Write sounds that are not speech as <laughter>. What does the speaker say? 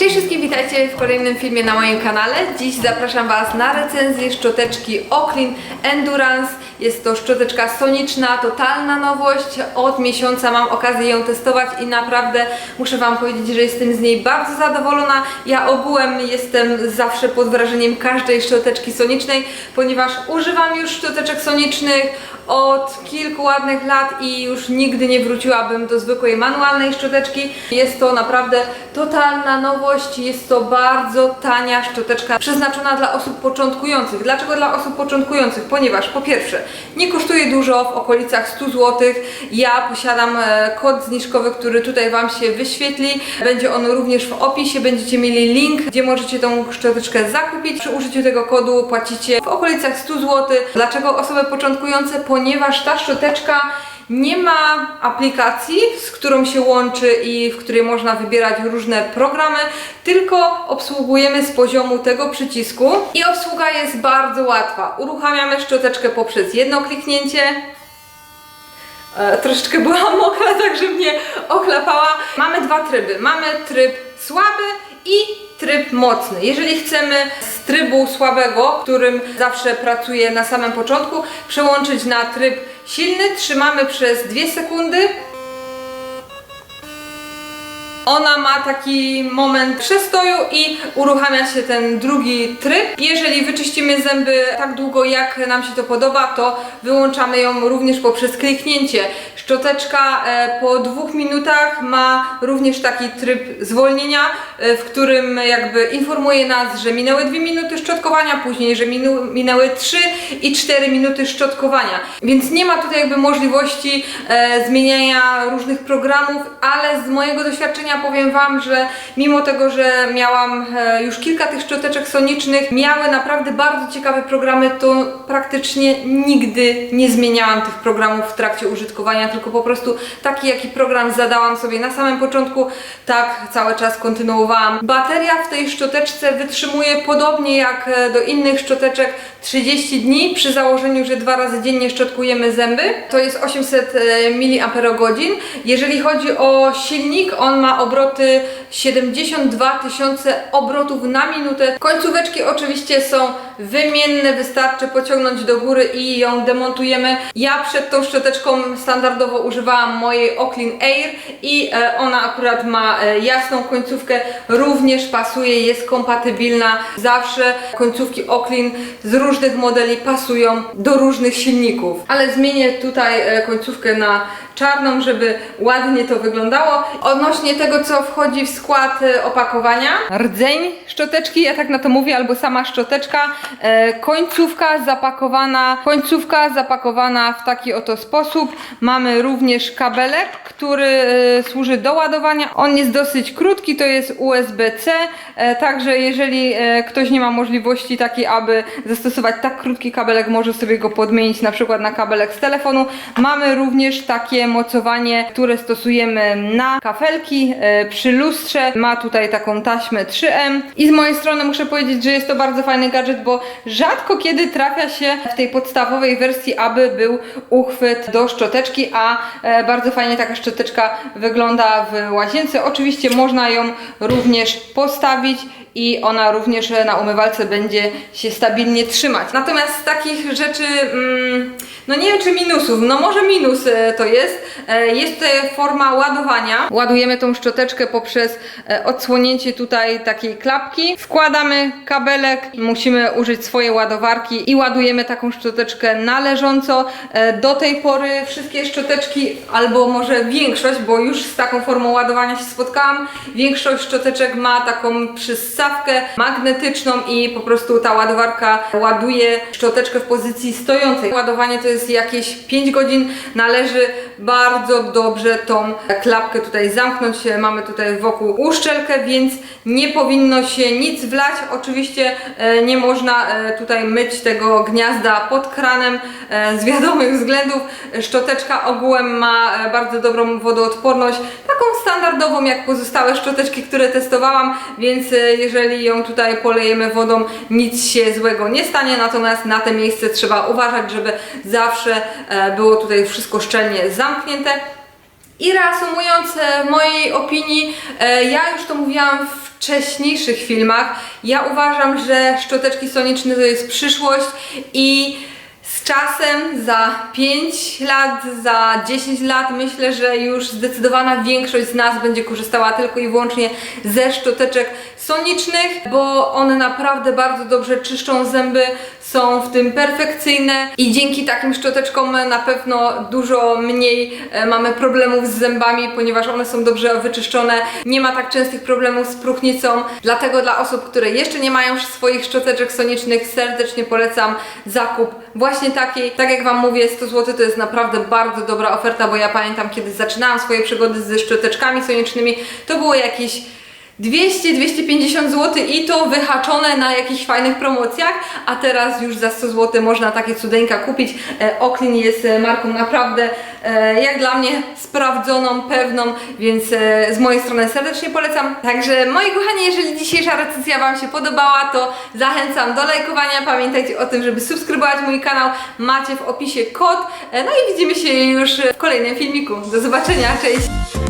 Cześć wszystkim, witajcie w kolejnym filmie na moim kanale. Dziś zapraszam Was na recenzję szczoteczki Oklin Endurance. Jest to szczoteczka soniczna, totalna nowość. Od miesiąca mam okazję ją testować i naprawdę muszę Wam powiedzieć, że jestem z niej bardzo zadowolona. Ja ogółem jestem zawsze pod wrażeniem każdej szczoteczki sonicznej, ponieważ używam już szczoteczek sonicznych od kilku ładnych lat i już nigdy nie wróciłabym do zwykłej manualnej szczoteczki. Jest to naprawdę totalna nowość, jest to bardzo tania szczoteczka przeznaczona dla osób początkujących. Dlaczego dla osób początkujących? Ponieważ po pierwsze nie kosztuje dużo, w okolicach 100 zł. Ja posiadam e, kod zniżkowy, który tutaj Wam się wyświetli. Będzie on również w opisie, będziecie mieli link, gdzie możecie tą szczoteczkę zakupić. Przy użyciu tego kodu płacicie w okolicach 100 zł. Dlaczego osoby początkujące? Ponieważ ta szczoteczka nie ma aplikacji, z którą się łączy i w której można wybierać różne programy, tylko obsługujemy z poziomu tego przycisku i obsługa jest bardzo łatwa. Uruchamiamy szczoteczkę poprzez jedno kliknięcie. E, troszeczkę byłam <laughs> mokra, także mnie ochlapała. Mamy dwa tryby. Mamy tryb słaby i tryb mocny. Jeżeli chcemy trybu słabego, którym zawsze pracuję na samym początku, przełączyć na tryb silny, trzymamy przez 2 sekundy. Ona ma taki moment przestoju i uruchamia się ten drugi tryb. Jeżeli wyczyścimy zęby tak długo, jak nam się to podoba, to wyłączamy ją również poprzez kliknięcie. Szczoteczka e, po dwóch minutach ma również taki tryb zwolnienia, e, w którym jakby informuje nas, że minęły dwie minuty szczotkowania, później, że minu, minęły 3 i 4 minuty szczotkowania. Więc nie ma tutaj jakby możliwości e, zmieniania różnych programów, ale z mojego doświadczenia powiem Wam, że mimo tego, że miałam już kilka tych szczoteczek sonicznych, miały naprawdę bardzo ciekawe programy, to praktycznie nigdy nie zmieniałam tych programów w trakcie użytkowania, tylko po prostu taki jaki program zadałam sobie na samym początku, tak cały czas kontynuowałam. Bateria w tej szczoteczce wytrzymuje podobnie jak e, do innych szczoteczek 30 dni przy założeniu, że dwa razy dziennie szczotkujemy zęby. To jest 800 mAh. Jeżeli chodzi o silnik, on ma obroty 72 tysiące obrotów na minutę. Końcóweczki oczywiście są wymienne, wystarczy pociągnąć do góry i ją demontujemy. Ja przed tą szczoteczką standardowo używałam mojej Oklin Air i e, ona akurat ma e, jasną końcówkę, również pasuje, jest kompatybilna. Zawsze końcówki Oklin z różnych modeli pasują do różnych silników. Ale zmienię tutaj e, końcówkę na czarną, żeby ładnie to wyglądało. Odnośnie tego, co wchodzi w skład e, opakowania, rdzeń szczoteczki, ja tak na to mówię, albo sama szczoteczka, e, końcówka zapakowana, końcówka zapakowana w taki oto sposób. Mamy również kabelek, który e, służy do ładowania. On jest dosyć krótki, to jest USB-C, także jeżeli ktoś nie ma możliwości takiej, aby zastosować tak krótki kabelek, może sobie go podmienić na przykład na kabelek z telefonu. Mamy również takie mocowanie, które stosujemy na kafelki e, przy lustrze. Ma tutaj taką taśmę 3M i z mojej strony muszę powiedzieć, że jest to bardzo fajny gadżet, bo rzadko kiedy trafia się w tej podstawowej wersji, aby był uchwyt do szczoteczki, a e, bardzo fajnie taka szczoteczka wygląda w łazience. Oczywiście można ją również postawić i ona również na umywalce będzie się stabilnie trzymać. Natomiast z takich rzeczy, mm, no nie wiem czy minusów, no może minus e, to jest. E, jest forma ładowania. Ładujemy tą szczoteczkę poprzez e, odsłonięcie tutaj takiej klapki. Wkładamy kabelek, musimy użyć swojej ładowarki i ładujemy taką szczoteczkę na leżąco. E, Do tej pory wszystkie szczoteczki, albo może większość, bo już z taką formą ładowania się spotkałam, większość szczoteczek ma taką przystawkę magnetyczną i po prostu ta ładowarka ładuje szczoteczkę w pozycji stojącej. Ładowanie to jest jakieś 5 godzin. Należy bardzo dobrze tą klapkę tutaj zamknąć. Mamy tutaj wokół uszczelkę, więc nie powinno się nic wlać. Oczywiście e, nie można e, tutaj myć tego gniazda pod kranem e, z wiadomych względów. Szczoteczka ogółem ma bardzo dobrą wodoodporność, taką standardową jak pozostałe szczoteczki, które testowałam, więc jeżeli ją tutaj polejemy wodą, nic się złego nie stanie, natomiast na te miejsce trzeba uważać, żeby zawsze było tutaj wszystko szczelnie zamknięte. I reasumując e, w mojej opinii, e, ja już to mówiłam w wcześniejszych filmach, ja uważam, że szczoteczki soniczne to jest przyszłość i z czasem, za 5 lat, za 10 lat, myślę, że już zdecydowana większość z nas będzie korzystała tylko i wyłącznie ze szczoteczek sonicznych, bo one naprawdę bardzo dobrze czyszczą zęby, są w tym perfekcyjne i dzięki takim szczoteczkom na pewno dużo mniej e, mamy problemów z zębami, ponieważ one są dobrze wyczyszczone. Nie ma tak częstych problemów z próchnicą, dlatego dla osób, które jeszcze nie mają swoich szczoteczek sonicznych, serdecznie polecam zakup właśnie takiej. Tak jak Wam mówię, 100 zł to jest naprawdę bardzo dobra oferta, bo ja pamiętam, kiedy zaczynałam swoje przygody ze szczoteczkami sonicznymi, to było jakieś 200-250 zł i to wyhaczone na jakichś fajnych promocjach, a teraz już za 100 zł można takie cudeńka kupić. E, Oklin jest e, marką naprawdę e, jak dla mnie sprawdzoną, pewną, więc z mojej strony serdecznie polecam. Także moi kochani, jeżeli dzisiejsza recenzja Wam się podobała, to zachęcam do lajkowania. Pamiętajcie o tym, żeby subskrybować mój kanał. Macie w opisie kod. No i widzimy się już w kolejnym filmiku. Do zobaczenia, cześć!